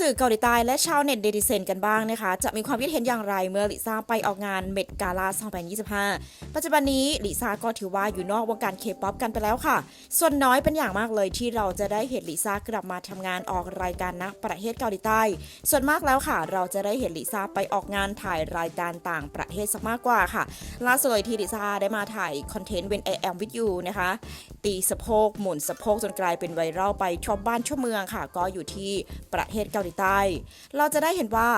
สื่อเกาหลีใต้และชาวเน็ตเดดิเซนกันบ้างนะคะ จะมีความคิดเห็นอย่างไรเมื่อลิซ่าไปออกงานเมดกาลา2025 ปัจจุบันนี้ลิซ่าก็ถือว่าอยู่นอกวงการเคป๊อปกันไปแล้วค่ะ ส่วนน้อยเป็นอย่างมากเลยที่เราจะได้เห็นลิซ่ากลับมาทำงานออกรายการณประเทศเกาหลีใต้ ส่วนมากแล้วค่ะ เราจะได้เห็นลิซ่าไปออกงานถ่ายรายการต่างประเทศสักมากกว่าค่ะ ล่าสุดเลยที่ลิซ่าได้มาถ่ายคอนเทนต์ When I Am With You นะคะตีสะโพกหมุนสะโพกจนกลายเป็นไวรัลไปทั่วบ้านทั่วเมืองค่ะ ก็อยู่ที่ประเทศเกาหลีใต้ เราจะได้เห็นว่า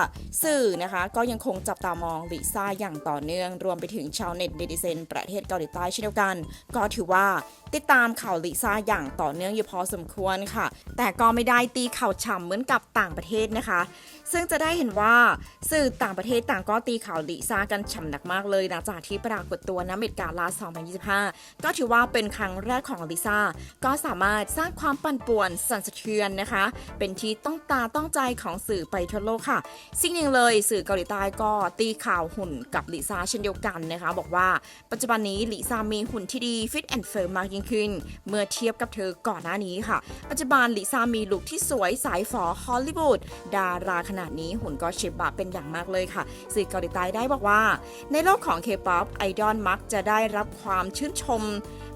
สื่อนะคะก็ยังคงจับตามองลิซ่าอย่างต่อเนื่อง รวมไปถึงชาวเน็ตเดดิเซนประเทศเกาหลีใต้เช่นเดียวกัน ก็ถือว่าติดตามข่าวลิซ่าอย่างต่อเนื่องอยู่พอสมควรค่ะ แต่ก็ไม่ได้ตีข่าวฉ่ำเหมือนกับต่างประเทศนะคะ ซึ่งจะได้เห็นว่าสื่อต่างประเทศต่างก็ตีข่าวลิซ่ากันฉ่ำหนักมากเลยหลังจากที่ปรากฏตัวน้ำเม็ดกาลา 2025 ก็ถือว่าเป็นครั้งแรกของลิซ่าก็สามารถสร้างความปั่นป่วนสั่นสะเทือนนะคะ เป็นที่ต้องตาต้องใจของสื่อไปทั่วโลกค่ะ สิ่งหนึ่งเลยสื่อเกาหลีใต้ก็ตีข่าวหุ่นกับลิซ่าเช่นเดียวกันนะคะ บอกว่าปัจจุบันนี้ลิซ่ามีหุ่นที่ดีฟิตแอนด์เฟิร์มมากยิ่งขึ้น เมื่อเทียบกับเธอก่อนหน้านี้ค่ะ ปัจจุบันลิซ่ามีลุคที่สวยสายฝอฮอลลีวูดดาราขนาดนี้หุ่นก็เชฟบะเป็นอย่างมากเลยค่ะ สื่อเกาหลีใต้ได้บอกว่า ในโลกของเคป๊อปไอดอลมักจะได้รับความชื่นชม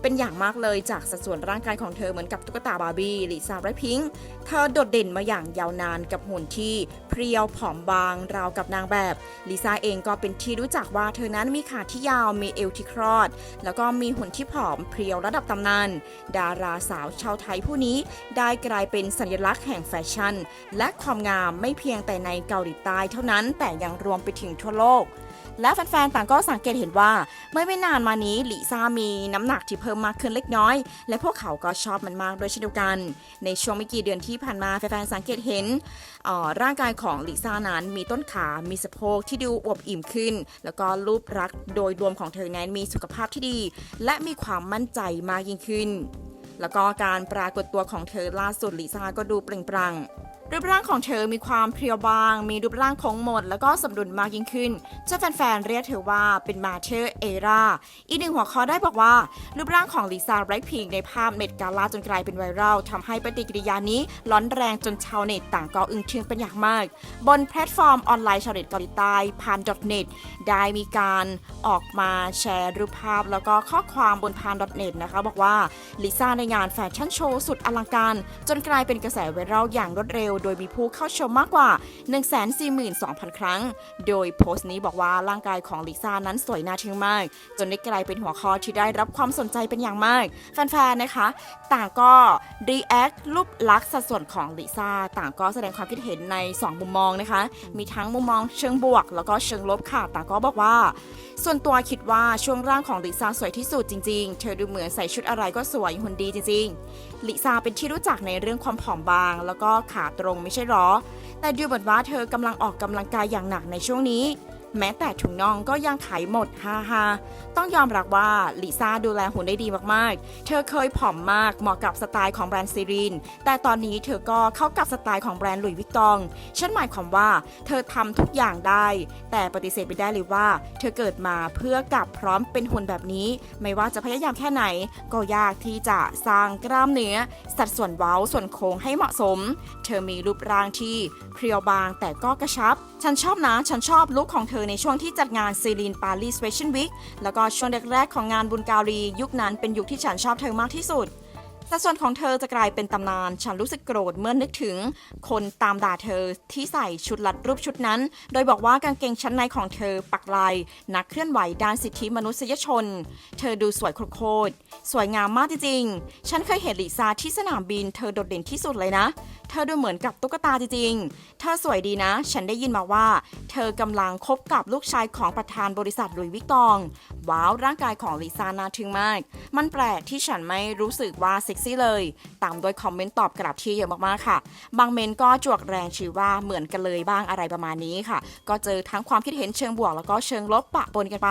เป็นอย่างมากเลยจากสัดส่วนร่างกายของเธอเหมือนกับตุ๊กตาบาร์บี้ลิซ่าไรพิงค์เธอโดดเด่นมาอย่างยาวนานกับหุ่นที่เพรียวผอมบางราวกับนางแบบลิซ่าเองก็เป็นที่รู้จักว่าเธอนั้นมีขาที่ยาวมีเอวที่คลอด แล้วก็มีหุ่นที่ผอมเพรียวระดับตำนาน ดาราสาวชาวไทยผู้นี้ ได้กลายเป็นสัญลักษณ์แห่งแฟชั่น และความงามไม่เพียงแต่ในเกาหลีใต้เท่านั้นแต่ยังรวมไปถึงทั่วโลก และแฟนๆ ต่างก็สังเกตเห็นว่าเมื่อไม่นานมานี้ลิซ่ามีน้ำหนักที่เพิ่มมากขึ้นเล็กน้อย และพวกเขาก็ชอบมันมากด้วยเช่นเดียวกัน ในช่วงไม่กี่เดือนที่ผ่านมาแฟนๆ สังเกตเห็นออร่างกายของลิซ่านั้นมีต้นขา มีสะโพกที่ดูอวบอิ่มขึ้น แล้วก็รูปรักษ์โดยรวมของเธอนั้นมีสุขภาพที่ดี และมีความมั่นใจมากยิ่งขึ้น แล้วก็การปรากฏตัวของเธอล่าสุดลิซ่าก็ดูเปล่งปลั่ง รูปร่างของเธอมีความเพรียวบาง มีรูปร่างโค้งมนแล้วก็สมดุลมากยิ่งขึ้นจนแฟนๆ เรียกเธอว่าเป็นมาเธอร์เอราอีกหนึ่งหัวข้อได้บอกว่า รูปร่างของลิซ่าไรพิงในภาพเม็ดกาลาจนกลายเป็นไวรัลทำให้ปฏิกิริยานี้ร้อนแรงจนชาวเน็ตต่างก็อึ้งทึ่งเป็นอย่างมาก บนแพลตฟอร์มออนไลน์ชาวเน็ตเกาหลีใต้พาน .net ได้มีการออกมาแชร์รูปภาพ แล้วก็ข้อความบนพาน .net นะคะบอกว่าลิซ่าในงานแฟชั่นโชว์สุดอลังการจนกลายเป็นกระแสไวรัลอย่างรวดเร็วโดยมีผู้เข้าชมมากกว่า 142,000 ครั้ง โดยโพสต์นี้บอกว่าร่างกายของลิซ่านั้นสวยน่าทึ่งมาก จนได้กลายเป็นหัวข้อที่ได้รับความสนใจเป็นอย่างมาก แฟนๆ นะคะ ต่างก็รีแอครูปลักษณ์สัดส่วนของลิซ่าต่างก็แสดงความคิดเห็นใน 2 มุมมองนะคะ มีทั้งมุมมองเชิงบวก แล้วก็เชิงลบค่ะ ต่างก็บอกว่า ส่วนตัวคิดว่าช่วงร่างของลิซ่าสวยที่สุดจริงๆ เธอดูเหมือนใส่ชุดอะไรก็สวยหุ่นดีจริงๆลิซ่าเป็นที่รู้จักในเรื่องความผอมบาง แล้วก็ขาตรงไม่ใช่หรอ แต่ดูเหมือนว่าเธอกำลังออกกำลังกายอย่างหนักในช่วงนี้ แม้แต่ถุงน่องก็ยังขายหมดฮ่าฮาต้องยอมรับว่าลิซ่าดูแลหุ่นได้ดีมากๆ เธอเคยผอมมากเหมาะกับสไตล์ของแบรนด์ซีรีน แต่ตอนนี้เธอก็เข้ากับสไตล์ของแบรนด์หลุยส์วิกตองฉันหมายความว่าเธอทำทุกอย่างได้ แต่ปฏิเสธไม่ได้เลยว่า เธอเกิดมาเพื่อกับพร้อมเป็นหุ่นแบบนี้ ไม่ว่าจะพยายามแค่ไหน ก็ยากที่จะสร้างกล้ามเนื้อ สัดส่วนเว้าส่วนโค้งให้เหมาะสม เธอมีรูปร่างที่เพรียวบางแต่ก็กระชับ ฉันชอบนะ ฉันชอบลุคของเธอในช่วงที่จัดงานซีรีนปารีสแฟชั่นวีคแล้วก็ช่วงแรกๆของงานบุญการี ยุคนั้นเป็นยุคที่ฉันชอบเธอมากที่สุดแต่ส่วนของเธอจะกลายเป็นตำนาน ฉันรู้สึกโกรธเมื่อนึกถึง คนตามด่าเธอที่ใส่ชุดลัดรูปชุดนั้น โดยบอกว่ากางเกงชั้นในของเธอปักลายนักเคลื่อนไหวด้านสิทธิมนุษยชน เธอดูสวยโคตรๆสวยงามมากจริงๆ ฉันเคยเห็นลิซาที่สนามบิน เธอโดดเด่นที่สุดเลยนะ เธอดูเหมือนกับตุ๊กตาจริงๆ เธอสวยดีนะ ฉันได้ยินมาว่า เธอกำลังคบกับลูกชายของประธานบริษัทลุยวิกตอง ว้าวร่างกายของลิซ่าน่าทึ่งมาก มันแปลกที่ฉันไม่รู้สึกว่าเซ็กซี่เลย ตามด้วยคอมเมนต์ตอบกลับที่เยอะมากๆค่ะ บางเมนก็จวกแรงชื่อว่าเหมือนกันเลยบ้างอะไรประมาณนี้ค่ะ ก็เจอทั้งความคิดเห็นเชิงบวก แล้วก็เชิงลบปะปนกันไป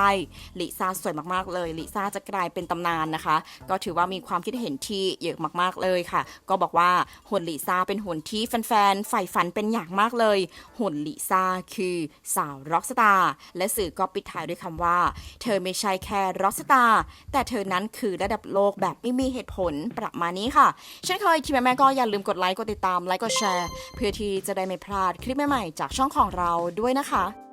ลิซ่าสวยมากๆเลยลิซ่าจะกลายเป็นตำนานนะคะ ก็ถือว่ามีความคิดเห็นที่เยอะมากๆเลยค่ะ ก็บอกว่าหุ่นลิซ่าเป็นหุ่นหุ่นที่แฟนๆใฝ่ฝันเป็นอย่างมากเลย หุ่นลิซ่าคือสาวร็อกสตาร์และสื่อก็ปิดท้ายด้วยคำว่า เธอไม่ใช่แค่ร็อกสตาร์แต่เธอนั้นคือระดับโลกแบบไม่มีเหตุผลประมาณนี้ค่ะเช่นเคยทีมแม่ๆก็อย่าลืมกดไลค์กดติดตามไลค์กดแชร์ เพื่อที่จะได้ไม่พลาดคลิปใหม่ๆจากช่องของเราด้วยนะคะ